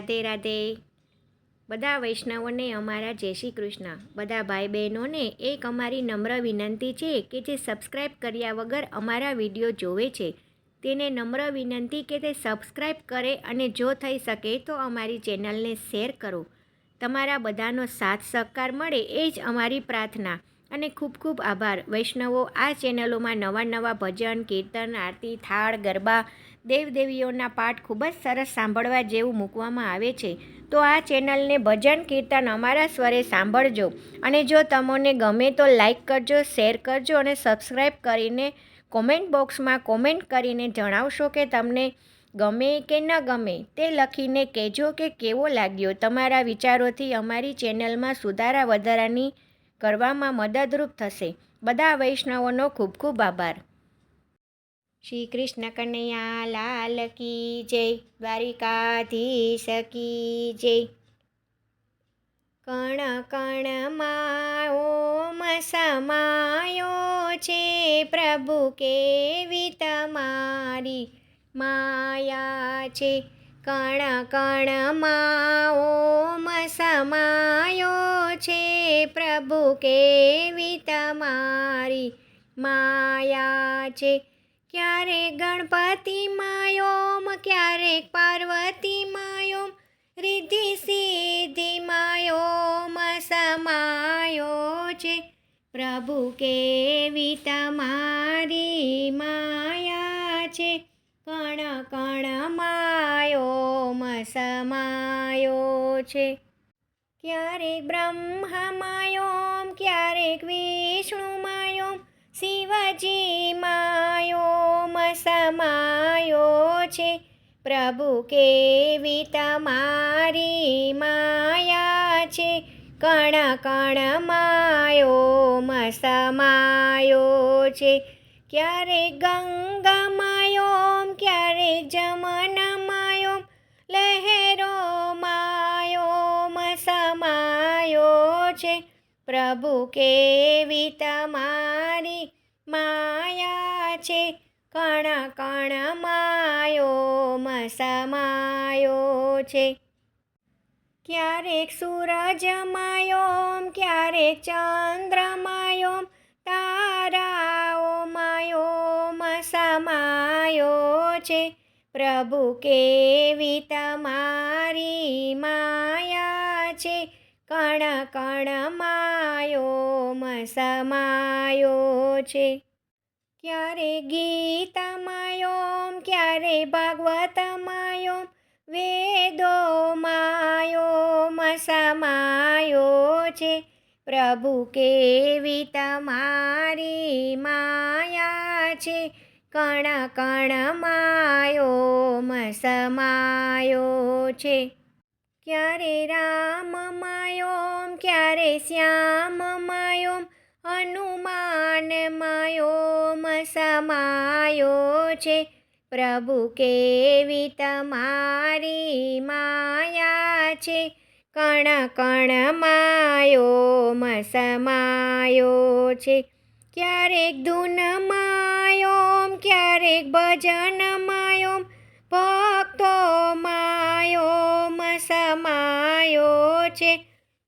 રાધે રાધે. બધા વૈષ્ણવોને અમારા જય શ્રી કૃષ્ણ. બધા ભાઈ બહેનોને એક અમારી નમ્ર વિનંતી છે કે જે સબસ્ક્રાઈબ કર્યા વગર અમારા વીડિયો જોવે છે. તેને નમ્ર વિનંતી કે તે સબસ્ક્રાઈબ કરે અને જો થઈ શકે તો અમારી ચેનલને શેર કરો. તમારા બધાનો સાથ સહકાર મળે એ જ અમારી પ્રાર્થના. અને ખૂબ ખૂબ આભાર. વૈષ્ણવો, આ ચેનલોમાં નવા નવા ભજન, કીર્તન, આરતી, થાળ, ગરબા દેવદેવીઓના પાઠ ખૂબ જ સરસ સાંભળવા જેવું મૂકવામાં આવે છે. તો આ ચેનલને ભજન કીર્તન અમારા સ્વરે સાંભળજો. અને જો તમને ગમે તો લાઈક કરજો, શેર કરજો અને સબસ્ક્રાઈબ કરીને કોમેન્ટ બોક્સમાં કોમેન્ટ કરીને જણાવશો કે તમને ગમે કે ન ગમે તે લખીને કહેજો કે કેવો લાગ્યો. તમારા વિચારોથી અમારી ચેનલમાં સુધારા વધારાની કરવામાં મદદરૂપ થશે. બધા વૈષ્ણવોનો ખૂબ ખૂબ આભાર. શ્રી કૃષ્ણ કનૈયા લાલ કી જય, દ્વારિકાધીશ કી જય. કણ કણમાં ઓમ સમાયો છે પ્રભુ કેવી તમારી માયા છે? કણ કણમાં ઓમ સમાયો છે પ્રભુ કેવી તમારી માયા છે? ક્યારેક ગણપતિ માયોમ ક્યારેક પાર્વતી માયોમ? રિદ્ધિ સિદ્ધિ માયોમ સમાયો છે. પ્રભુ કેવી તમારી માયા છે. કણ કણ માયોમ સમાયો છે. ક્યારેક બ્રહ્મા માયોમ, ક્યારેક વિષ્ણુ માયોમ? શિવજી પ્રભુ કેવી તમારી માયા છે. કણ કણ માયોમ મસમાયો છે. ક્યારે ગંગા માયોમ, ક્યારે જમના માયોમ, લહેરો માયોમ સમાયો છે. પ્રભુ કેવી તમારી માયા છે. કણ કણ માયોમ સમાયો છે. ક્યારેક સૂરજ માયોમ, ક્યારેક ચંદ્ર માયોમ, તારાઓ માયોમ સમાયો છે. પ્રભુ કેવી તમારી માયા છે. કણ કણ માયોમ સમાયો છે. ક્યારે ગીતમાયોમ ક્યારે ભાગવતમાયોમ વેદો માયો મસમાયો છે. પ્રભુ કેવી તમારી માયા છે. કણ કણ માયો મસમાયો છે. ક્યારે રામ માયોમ, ક્યારે શ્યામ માયોમ હનુમાન ઓમ સમાયો છે. પ્રભુ કેવી તમારી માયા છે. કણ કણ માયોમ સમાયો છે. ક્યારેક ધૂન માયોમ, ક્યારેક ભજન માયોમ. ભક્તો માયોમ સમાયો છે.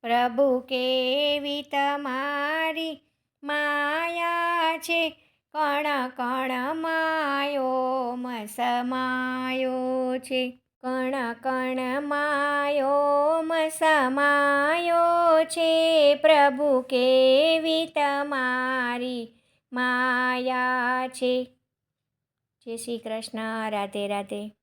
પ્રભુ કેવી તમારી માયા છે. કણ કણ માયોમ મસમાયો છે. કણ કણ માયોમ સમાયો છે. પ્રભુ કેવી તમારી માયા છે. જય શ્રી કૃષ્ણ. રાધે રાધે.